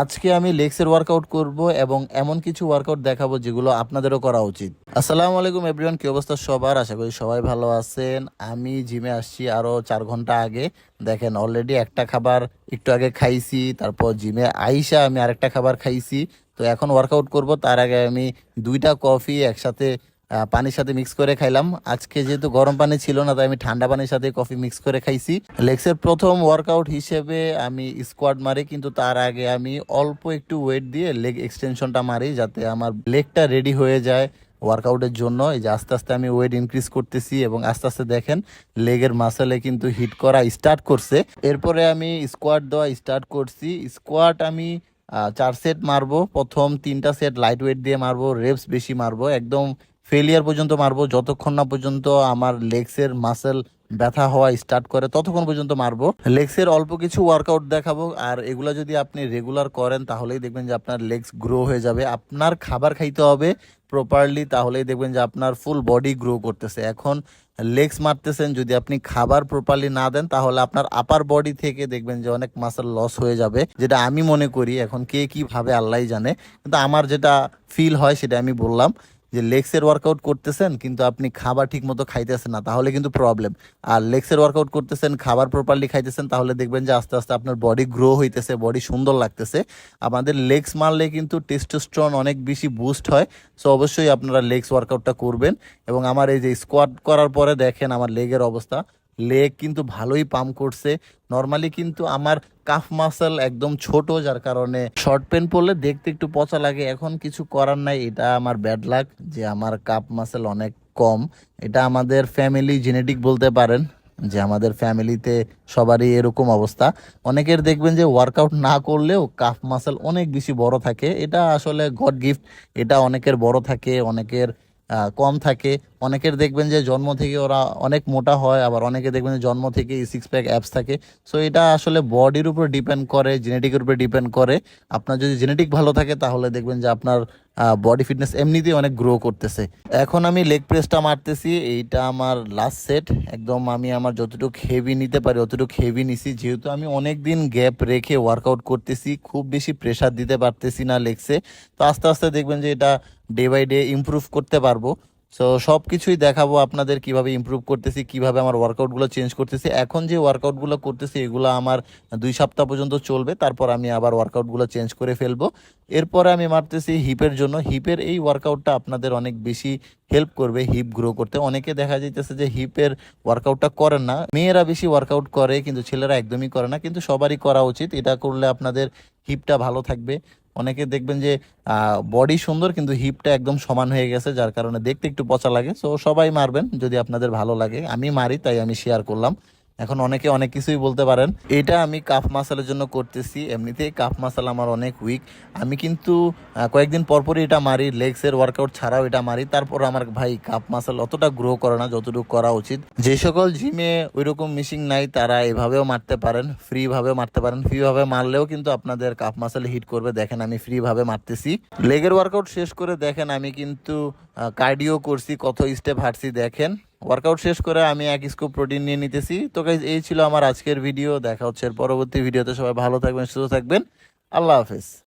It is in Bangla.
আজকে আমি লেগসের ওয়ার্কআউট করব এবং এমন কিছু ওয়ার্কআউট দেখাবো যেগুলো আপনাদেরও করা উচিত। আসসালামু আলাইকুম এভরিওয়ান কি অবস্থা সবার? আশা করি সবাই ভালো আছেন। আমি জিমে আসছি আরও চার ঘণ্টা আগে। দেখেন অলরেডি একটা খাবার একটু আগে খাইছি, তারপর জিমে আইসা আমি আরেকটা খাবার খাইছি। তো এখন ওয়ার্কআউট করব, তার আগে আমি দুইটা কফি একসাথে পানির সাথে মিক্স করে খাইলাম। আজকে যেহেতু গরম পানি ছিল না, তাই আমি ঠান্ডা পানির সাথে কফি মিক্স করে খাইছি। লেগসের প্রথম ওয়ার্কআউট হিসেবে আমি স্কোয়াড মারি, কিন্তু তার আগে আমি অল্প একটু ওয়েট দিয়ে লেগ এক্সটেনশনটা মারি, যাতে আমার লেগটা রেডি হয়ে যায় ওয়ার্কআউটের জন্য। এই যে আস্তে আস্তে আমি ওয়েট ইনক্রিজ করতেছি এবং আস্তে আস্তে দেখেন লেগের মাসেলে কিন্তু হিট করা স্টার্ট করছে। এরপরে আমি স্কোয়াড দেওয়া স্টার্ট করছি। স্কোয়াড আমি চার সেট মারবো। প্রথম তিনটা সেট লাইট ওয়েট দিয়ে মারবো রেপস বেশি মারবো। একদম ফেলিয়ার পর্যন্ত মারবো। যতক্ষণ না পর্যন্ত আমার লেগসের মাসেল ব্যথা হওয়া স্টার্ট করে, ততক্ষণ পর্যন্ত মারবো। লেগসের অল্প কিছু ওয়ার্কআউট দেখাবো। আর এগুলো যদি আপনি রেগুলার করেন, তাহলেই দেখবেন যে আপনার লেগস গ্রো হয়ে যাবে। আপনার খাবার খাইতে হবে প্রপারলি তাহলেই দেখবেন যে আপনার ফুল বডি গ্রো করতেছে। এখন লেগস মারতেছেন, যদি আপনি খাবার প্রপারলি না দেন, তাহলে আপনার আপার বডি থেকে দেখবেন যে অনেক মাসের লস হয়ে যাবে, যেটা আমি মনে করি, এখন কে কীভাবে আল্লাহ জানে। কিন্তু আমার যেটা ফিল হয়, সেটা আমি বললাম। যে লেগসের ওয়ার্কআউট করতেছেন, কিন্তু আপনি খাবার ঠিক মতো খাইতেছেন না, তাহলে কিন্তু প্রবলেম আর লেগসের ওয়ার্কআউট করতেছেন, খাবার প্রপারলি খাইতেছেন, তাহলে দেখবেন যে আস্তে আস্তে আপনার বডি গ্রো হইতেছে বডি সুন্দর লাগতেছে। আমাদের লেগস মারলে কিন্তু টেস্টোস্ট্রন অনেক বেশি বুস্ট হয় সো অবশ্যই আপনারা লেগস ওয়ার্কআউটটা করবেন। এবং আমার এই যে স্কোয়াড করার পরে দেখেন আমার লেগের অবস্থা লেগ কিন্তু ভালোই পাম্প করছে। নর্মালি কিন্তু আমার কাফ মাসেল একদম ছোট, যার কারণে শর্ট প্যান্ট পরলে দেখতে একটু পচা লাগে। এখন কিছু করার নাই, এটা আমার ব্যাড লাক যে আমার কাপ মাসেল অনেক কম। এটা আমাদের ফ্যামিলি জেনেটিক বলতে পারেন, যে আমাদের ফ্যামিলিতে সবারই এরকম অবস্থা। অনেকের দেখবেন যে ওয়ার্কআউট না করলেও কাফ মাসেল অনেক বেশি বড় থাকে। এটা আসলে গড গিফট এটা অনেকের বড় থাকে, অনেকের কম থাকে। অনেকের দেখবেন যে জন্ম থেকে ওরা অনেক মোটা হয়, আবার অনেকে দেখবেন যে জন্ম থেকে সিক্স প্যাক অ্যাপস থাকে। সো এটা আসলে বডির উপর ডিপেন্ড করে জেনেটিকের উপর ডিপেন্ড করে। আপনার যদি জেনেটিক ভালো থাকে, তাহলে দেখবেন যে আপনার বডি ফিটনেস এমনিতেই অনেক গ্রো করতেছে। এখন আমি লেগ প্রেসটা মারতেছি, এইটা আমার লাস্ট সেট একদম আমি আমার যতটুকু হেভি নিতে পারি, অতটুকু হেভি নিছি। যেহেতু আমি অনেক দিন গ্যাপ রেখে ওয়ার্কআউট করতেছি, খুব বেশি প্রেশার দিতে পারতেছি না লেগসে তো আস্তে আস্তে দেখবেন যে এটা ডে বাই ডে ইমপ্রুভ করতে পারব। সো সব কিছুই দেখাবো আপনাদের কীভাবে ইমপ্রুভ করতেছি, কীভাবে আমার ওয়ার্কআউটগুলো চেঞ্জ করতেছি। এখন যে ওয়ার্কআউটগুলো করতেছি, এগুলো আমার দুই সপ্তাহ পর্যন্ত চলবে, তারপর আমি আবার ওয়ার্কআউটগুলো চেঞ্জ করে ফেলব। এরপরে আমি মারতেছি হিপের জন্য। হিপের এই ওয়ার্কআউটটা আপনাদের অনেক বেশি হেল্প করবে হিপ গ্রো করতে। অনেকে দেখা যাইতেছে যে হিপের ওয়ার্কআউটটা করেন না। মেয়েরা বেশি ওয়ার্কআউট করে, কিন্তু ছেলেরা একদমই করে না। কিন্তু সবারই করা উচিত। এটা করলে আপনাদের হিপটা ভালো থাকবে। অনেকে দেখবেন যে বডি সুন্দর কিন্তু হিপটা একদম সমান হয়ে গেছে, যার কারণে দেখতে একটু পচা লাগে। সো সবাই মারবেন যদি আপনাদের ভালো লাগে। আমি মারি, তাই আমি শেয়ার করলাম। এখন অনেকে অনেক কিছুই বলতে পারেন। এটা আমি কাফ মাসালের জন্য করতেছি। এমনিতেই কাফ মাসাল আমার অনেক উইক আমি কিন্তু কয়েকদিন পরপরই এটা মারি লেগসের ওয়ার্কআউট ছাড়াও এটা মারি। তারপর আমার ভাই কাফ মাসাল অতটা গ্রো করে না, যতটুকু করা উচিত। যে সকল জিমে ওইরকম মিশিং নাই, তারা এভাবেও মারতে পারেন ফ্রি ভাবে মারতে পারেন। ফ্রি ভাবে মারলেও কিন্তু আপনাদের কাফ মাসাল হিট করবে। দেখেন আমি ফ্রি ভাবে মারতেছি। লেগের ওয়ার্কআউট শেষ করে দেখেন আমি কিন্তু কার্ডিও করছি, কত স্টেপ হাঁটছি দেখেন। ওয়ার্কআউট শেষ করে আমি এক স্কুপ প্রোটিন নিয়ে নিতেছি। তো এই ছিল আমার আজকের ভিডিও দেখা হচ্ছে পরবর্তী ভিডিওতে সবাই ভালো থাকবেন, সুস্থ থাকবেন। আল্লাহ হাফেজ।